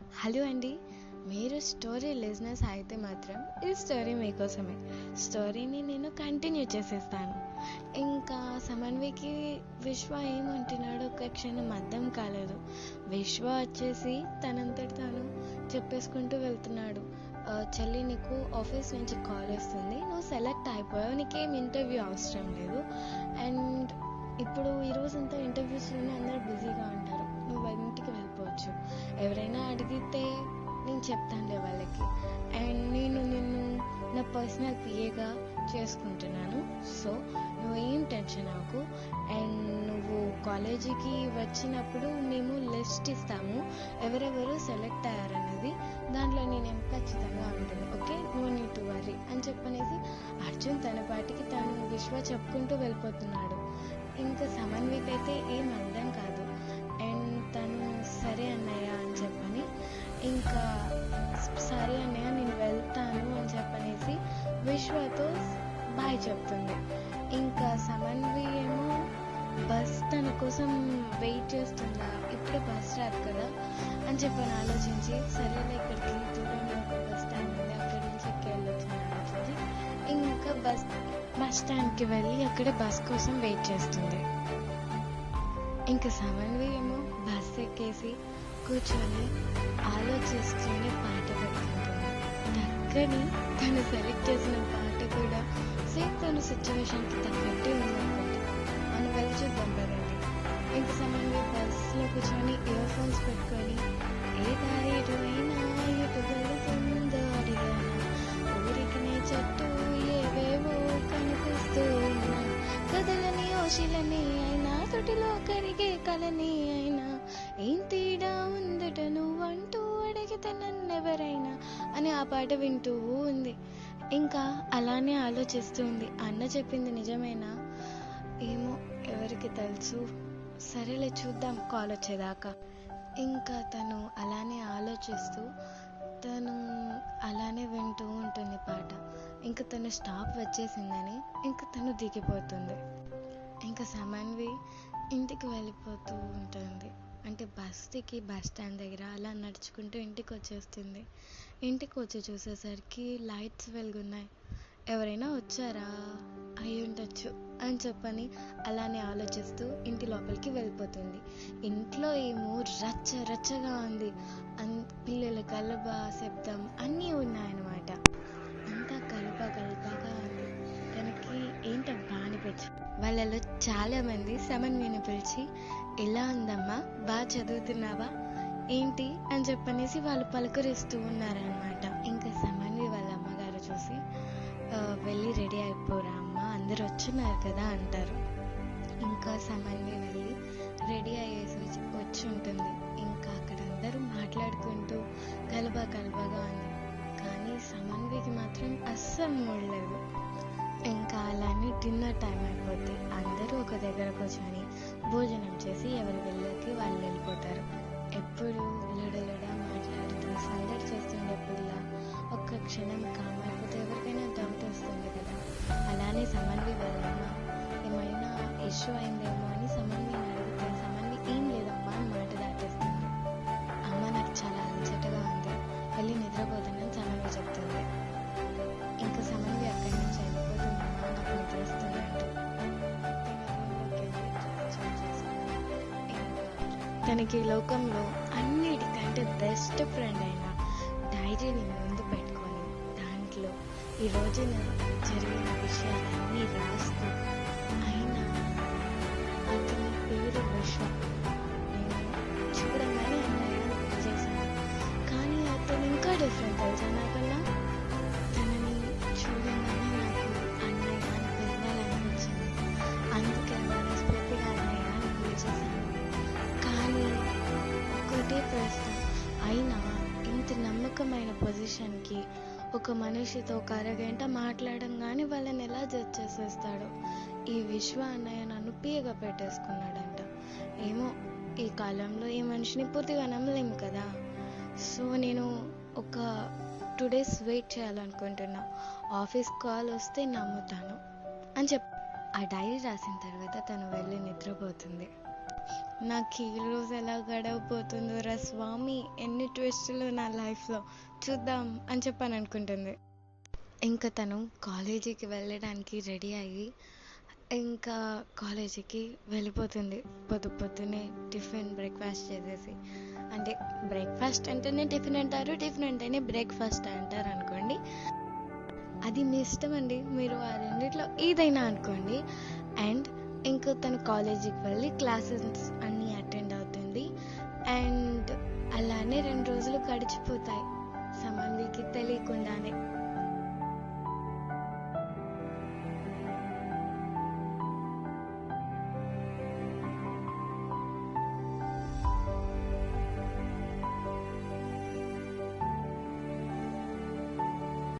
Hello అండి మీరు story లిజినెస్ అయితే మాత్రం ఈ స్టోరీ మీకోసమే. స్టోరీని నేను కంటిన్యూ చేసేస్తాను. ఇంకా సమన్వికి విశ్వ ఏమంటున్నాడో ఒక క్షణం అర్థం కాలేదు. విశ్వ వచ్చేసి తనంతటి తాను చెప్పేసుకుంటూ వెళ్తున్నాడు. చెల్లి నీకు ఆఫీస్ నుంచి కాల్ వస్తుంది. నువ్వు సెలెక్ట్ అయిపోయావు. నీకేం ఇంటర్వ్యూ అవసరం లేదు. అండ్ ఇప్పుడు ఈ రోజంతా ఇంటర్వ్యూస్లోనే అందరు బిజీగా ఉంటారు. ఎవరైనా అడిగితే నేను చెప్తానులే వాళ్ళకి. అండ్ నేను నిన్ను నా పర్సనల్ పిఏగా చేసుకుంటున్నాను. సో నువ్వు ఏం టెన్షన్ నాకు అండ్ నువ్వు కాలేజీకి వచ్చినప్పుడు మేము లిస్ట్ ఇస్తాము. ఎవరెవరు సెలెక్ట్ అయ్యారనేది దాంట్లో నేనేం ఖచ్చితంగా ఉంటుంది okay? No need to worry అని చెప్పనేసి అర్జున్ తన పాటికి తను విశ్వ చెప్పుకుంటూ వెళ్ళిపోతున్నాడు. ఇంకా సమన్విక్ అయితే ఏం అర్థం కాదు. అండ్ తను సరే అన్నయ్య అని ఇంకా సరే అన్నయ్య నేను వెళ్తాను అని చెప్పనేసి విశ్వతో బాయ్ చెప్తుంది. ఇంకా సమన్వి ఏమో బస్ తన కోసం వెయిట్ చేస్తుందా? ఇప్పుడే బస్ రాదు కదా అని చెప్పని ఆలోచించి సరేలే ఇక్కడికి దూరంలో ఒక బస్ స్టాండ్ ఉంది అక్కడి నుంచి ఎక్కి అని ఇంకా బస్ బస్ స్టాండ్కి వెళ్ళి అక్కడ బస్ కోసం వెయిట్ చేస్తుంది. ఇంకా సమన్వి ఏమో బస్ ఎక్కేసి కూర్చొని ఆలోచిస్తూనే పాట పెట్టుకుంటుంది టక్కని తను సెలెక్ట్ చేసిన పాట కూడా సేమ్ తన సిచ్యువేషన్కి తగ్గట్టే ఉందన్నమాట మనం వెళ్ళి చూద్దాం కదండి ఇంత సమయంలో బస్సులో కూర్చొని ఇయర్ ఫోన్స్ పెట్టుకొని ఏ దారి అయినా ఎటు వెళుతుందో అడిగాను ఊరికి నీ చెట్టు ఏవేవో కనిపిస్తూ ఉన్నా. కదలని ఓషిలని అయినా తొటిలో కరిగే కలని అయినా ఏం తేడా ఉందట నువ్వంటూ అడిగితే నన్నెవరైనా? అని ఆ పాట వింటూ ఉంది. ఇంకా అలానే ఆలోచిస్తూ ఉంది. అన్న చెప్పింది నిజమేనా? ఏమో ఎవరికి తెలుసు. సరేలే చూద్దాం కాల్ వచ్చేదాకా. ఇంకా తను అలానే ఆలోచిస్తూ తను అలానే వింటూ ఉంటుంది పాట. ఇంకా తను స్టాప్ వచ్చేసిందని ఇంకా తను దిగిపోతుంది. ఇంకా సమన్వి ఇంటికి వెళ్ళిపోతూ ఉంటుంది. అంటే బస్ దిగి బస్ స్టాండ్ దగ్గర అలా నడుచుకుంటూ ఇంటికి వచ్చేస్తుంది ఇంటికి వచ్చి చూసేసరికి లైట్స్ వెలుగున్నాయి. ఎవరైనా వచ్చారా? అయి ఉండొచ్చు అని చెప్పని అలానే ఆలోచిస్తూ ఇంటి లోపలికి వెళ్ళిపోతుంది. ఇంట్లో ఏమో రచ్చ రచ్చగా ఉంది. అన్ పిల్లల కలబ శబ్దం అన్నీ ఉన్నాయన్నమాట. అంతా కలప కలపగా ఉంది. తనకి ఏంటంటే అనిపించు వాళ్ళలో చాలా మంది సమన్విని పిలిచి ఎలా ఉందమ్మా? బాగా చదువుతున్నావా? ఏంటి? అని చెప్పనేసి వాళ్ళు పలకరిస్తూ ఉన్నారనమాట ఇంకా సమన్వి వాళ్ళ అమ్మగారు చూసి వెళ్ళి రెడీ అయిపోరా అమ్మ అందరు వచ్చున్నారు కదా అంటారు. ఇంకా సమన్వి వెళ్ళి రెడీ అయ్యేసి వచ్చి- ఉంటుంది. ఇంకా అక్కడ అందరూ మాట్లాడుకుంటూ కలబా కలబాగా ఉంది. కానీ సమన్వికి మాత్రం అస్సలు మూడలేదు. ఇంకా అలానే డిన్నర్ టైం అయిపోద్ది అందరూ ఒక దగ్గర కూర్చొని భోజనం చేసి ఎవరి వెళ్ళకి వాళ్ళు వెళ్ళిపోతారు. ఎప్పుడు లడలడ మాట్లాడుతూ సందడి చేస్తుండే పిల్ల ఒక్క క్షణం కామ్ అయిపోతే ఎవరికైనా డౌట్ వస్తుంది కదా. అలానే సమన్వి వెళ్ళమ్మ ఏమైనా ఇష్యూ అయిందేమో తనకి లోకంలో అన్నిటికంటే బెస్ట్ ఫ్రెండ్ అయిన డైరీని ముందు పెట్టుకొని దాంట్లో ఈ రోజున జరిగిన విషయాలన్నీ రాస్తూ అయినా అతని పేరు విశ్వ నేను చూడగానే అన్నయ్య చేశాను కానీ అతను ఇంకా డిఫరెంట్ తెలుసా? నమ్మకమైన ఒక మనిషితో ఒక అరగంట మాట్లాడంగానే వాళ్ళని ఎలా జడ్జ్ చేసేస్తాడో ఈ విశ్వ అన్నయ్య నన్ను పీగ పెట్టేసుకున్నాడంట. ఏమో ఈ కాలంలో ఈ మనిషిని పూర్తిగా నమ్మలేము కదా. సో నేను ఒక టూ డేస్ వెయిట్ చేయాలనుకుంటున్నా. ఆఫీస్ కాల్ వస్తే నమ్ముతాను అని చెప్ ఆ డైరీ రాసిన తర్వాత తను వెళ్ళి నిద్రపోతుంది. నాకు ఈ రోజు ఎలా గడవబోతుందో రా స్వామి. ఎన్ని ట్విస్టులు నా లైఫ్లో చూద్దాం అని చెప్పాను అనుకుంటుంది. ఇంకా తను కాలేజీకి వెళ్ళడానికి రెడీ అయ్యి ఇంకా కాలేజీకి వెళ్ళిపోతుంది. పొద్దు పొద్దునే టిఫిన్ బ్రేక్ఫాస్ట్ చేసేసి. అంటే బ్రేక్ఫాస్ట్ అంటేనే టిఫిన్ అంటారు టిఫిన్ అంటేనే బ్రేక్ఫాస్ట్ అంటారు అనుకోండి. అది మీ ఇష్టం అండి. మీరు ఆ రెండిట్లో ఏదైనా అనుకోండి. అండ్ ఇంకా తను కాలేజీకి వెళ్ళి క్లాసెస్ అలానే రెండు రోజులు గడిచిపోతాయి. సమన్వికి తెలియకుండానే.